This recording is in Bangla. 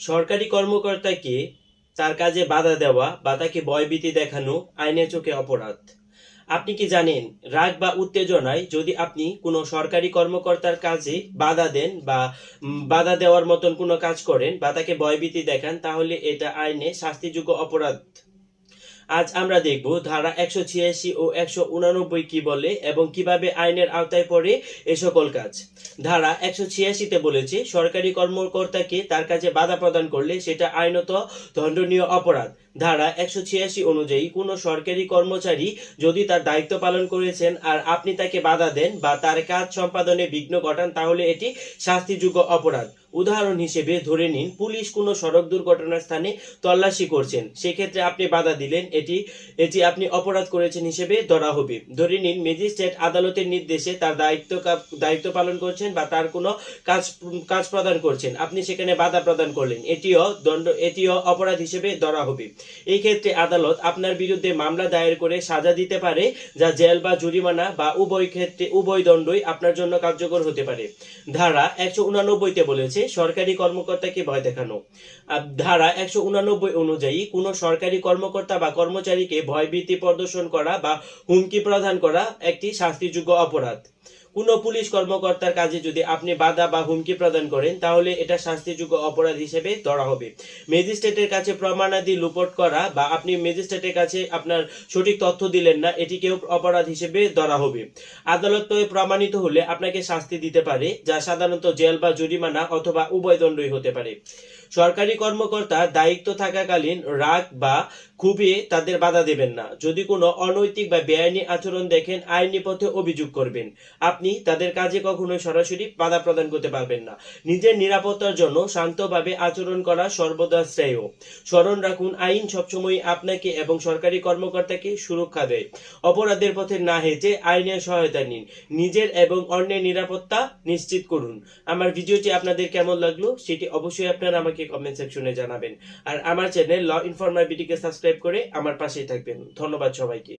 সরকারি কর্মকর্তাকে তার কাজে বাধা দেওয়া বা তাকে ভয়ভীতি দেখানো আইনের চোখে অপরাধ। আপনি কি জানেন, রাগ বা উত্তেজনায় যদি আপনি কোনো সরকারি কর্মকর্তার কাজে বাধা দেন বা বাধা দেওয়ার মতন কোনো কাজ করেন বা তাকে ভয়ভীতি দেখান, তাহলে এটা আইনে শাস্তিযোগ্য অপরাধ। আজ আমরা দেখব ধারা একশো ছিয়াশি ও একশো উনানব্বই কি বলে এবং কীভাবে আইনের আওতায় পড়ে এ সকল কাজ। ধারা একশো ছিয়াশিতে বলেছে, সরকারি কর্মকর্তাকে তার কাজে বাধা প্রদান করলে সেটা আইনত দণ্ডনীয় অপরাধ। ধারা একশো ছিয়াশি অনুযায়ী কোনো সরকারি কর্মচারী যদি তার দায়িত্ব পালন করেছেন আর আপনি তাকে বাধা দেন বা তার কাজ সম্পাদনে বিঘ্ন ঘটান, তাহলে এটি শাস্তিযোগ্য অপরাধ। উদাহরণ হিসেবে ধরে নিন, পুলিশ কোনো সড়ক দুর্ঘটনার স্থানে তল্লাশি করছেন। সেক্ষেত্রে আপনি বাধা দিলেন, এটি এটি আপনি অপরাধ করেছেন হিসেবে ধরা হবে। ধরে নিন, ম্যাজিস্ট্রেট আদালতের নির্দেশে তার দায়িত্ব দায়িত্ব পালন করছেন বা তার কোনো কাজ কাজ প্রদান করছেন। আপনি সেখানে বাধা প্রদান করলেন, এটিও দণ্ড, এটিও অপরাধ হিসেবে ধরা হবে। এই ক্ষেত্রে আদালত আপনার বিরুদ্ধে মামলা দায়ের করে সাজা দিতে পারে, যা জেল বা জরিমানা বা উভয় ক্ষেত্রে, উভয় দণ্ডই আপনার জন্য কার্যকর হতে পারে। ধারা একশো উনানব্বইতে বলেছে সরকারি কর্মকর্তাকে ভয় দেখানো। ধারা একশো উনানব্বই অনুযায়ী কোন সরকারি কর্মকর্তা বা কর্মচারীকে ভয়ভীতি প্রদর্শন করা বা হুমকি প্রদান করা একটি শাস্তিযোগ্য অপরাধ। কোনো পুলিশ কর্মকর্তার কাজে যদি আপনি বাধা বা হুমকি প্রদান করেন, তাহলে এটা শাস্তিযোগ্য অপরাধ হিসেবে ধরা হবে। ম্যাজিস্ট্রেটের কাছে প্রমাণাদি লুপট করা বা আপনি ম্যাজিস্ট্রেটের কাছে আপনার সঠিক তথ্য দিলেন না, এটিকেও অপরাধ হিসেবে ধরা হবে। আদালত প্রমাণিত হলে আপনাকে শাস্তি দিতে পারে, যা সাধারণত জেল বা জরিমানা অথবা উভয় দণ্ডই হতে পারে। সরকারি কর্মকর্তা দায়িত্ব থাকাকালীন রাগ বা খুবই তাদের বাধা দেবেন না। যদি কোনো অনৈতিক বা বেআইনি আচরণ দেখেন, আইনি পথে অভিযোগ করবেন। আপনি তাদের কাজে কখনোই সরাসরি বাধা প্রদান করতে পারবেন না। নিজের নিরাপত্তার জন্য শান্তভাবে আচরণ করা সর্বদা শ্রেয়। স্মরণ রাখুন, আইন সবসময় আপনাকে এবং সরকারি কর্মকর্তাকে সুরক্ষা দেয়। অপরাধের পথে না হেঁটে আইনের সহায়তা নিন। নিজের এবং অন্যের নিরাপত্তা নিশ্চিত করুন। আমার ভিডিওটি আপনাদের কেমন লাগল সেটি অবশ্যই আপনারা আমাকে কমেন্ট সেকশনে জানাবেন। আর আমার চ্যানেল ল ইনফরমার বিটিকে সাবস্ক্রাইব করে আমার পাশেই থাকবেন। ধন্যবাদ সবাইকে।